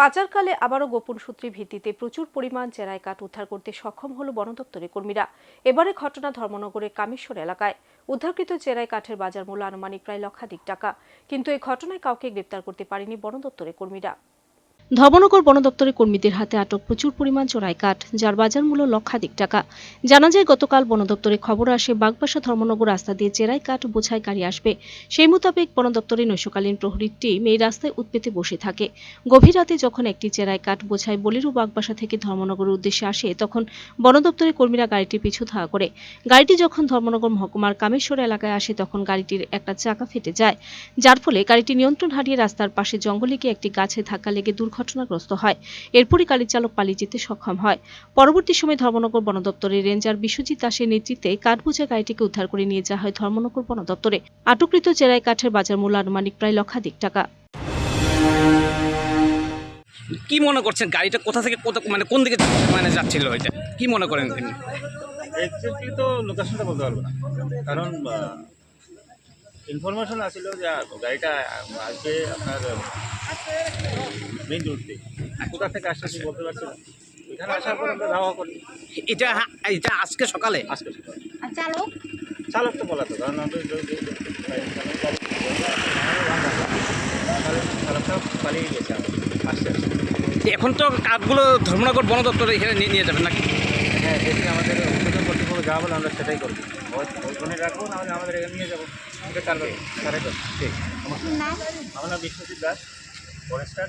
পাচারকালে আবারও গোপন সূত্রের ভিত্তিতে প্রচুর পরিমাণ চেরাই কাঠ উদ্ধার করতে সক্ষম হল বন দপ্তরের কর্মীরা। এবারে ঘটনা ধর্মনগরের কামেশ্বর এলাকায়। উদ্ধারকৃত চেরাই কাঠের বাজার মূল্য আনুমানিক প্রায় লক্ষাধিক টাকা। কিন্তু এই ঘটনায় কাউকে গ্রেপ্তার করতে পারেনি বন দপ্তরের কর্মীরা। ধর্মনগর বন দপ্তরের কর্মীদের হাতে আটক প্রচুর পরিমাণ চোরাই কাঠ, যার বাজার মূল্য লক্ষাধিক টাকা। জানা যায়, গতকাল বন দপ্তরে খবর আসে, বাগবাসা ধর্মনগর রাস্তা দিয়ে চেরাই কাঠ বোঝাই গাড়ি আসবে। সেই মোতাবেক বন দপ্তরের নৈশকালীন প্রহরীর টিম এই রাস্তায় উৎপেতে বসে থাকে। গভীর রাতে যখন একটি চেরাই কাঠ বোঝাই বলিরু বাগবাসা থেকে ধর্মনগরের উদ্দেশ্যে আসে, তখন বন দপ্তরের কর্মীরা গাড়িটির পিছু ধাওয়া করে। গাড়িটি যখন ধর্মনগর মহকুমার কামেশ্বর এলাকায় আসে, তখন গাড়িটির একটা চাকা ফেটে যায়, যার ফলে গাড়িটি নিয়ন্ত্রণ হারিয়ে রাস্তার পাশে জঙ্গলে গিয়ে একটি গাছে ধাক্কা লেগে দুর্ঘটনাগ্রস্ত হয়। এরপরই গাড়ি চালক পালিয়ে যেতে সক্ষম হয়। পরবর্তী সময় ধর্মনগর বন দপ্তরের রেঞ্জার বিশ্বজিৎ দাসের নেতৃত্বে কাঠবোঝা গাড়িটিকে উদ্ধার করে নিয়ে যাওয়া হয় ধর্মনগর বন দপ্তরে। আটককৃত চেরাই কাঠের বাজার মূল্য আনুমানিক প্রায় লক্ষাধিক টাকা। কি মনে করছেন? গাড়িটা কোথা থেকে কোথা মানে কোন দিকে মানে যাচ্ছিল এটা? কি মনে করেন তিনি? এক্স্যাক্টলি তো লোকেশনটা বলতে পারব না। কারণ ইনফরমেশন আসছিল যে গাড়িটা আসবে আপনার মেইন রোড দিয়ে। কোথা থেকে আসছে বলতে পারছি না। এখানে আসার পর আমরা ধাওয়া করি। এটা এটা আজকে সকালে? আজকে সকালে। আর চালক? চালক তো বলা তো কারণ আমাদের চালকটা পালিয়ে গেছে আসতে আসতে এখন তো কাঠগুলো ধর্মনগর বন দপ্তরে এখানে নিয়ে নিয়ে যাবেন নাকি? হ্যাঁ যেদিন আমাদের উদ্বোধন কর্তৃপক্ষ যা বলে আমরা সেটাই করব। ওখানে রাখব নাহলে আমাদের এখানে নিয়ে যাব। এটা কার কারে ঠিক আমার নাম? আমার নাম Biswajit Das forester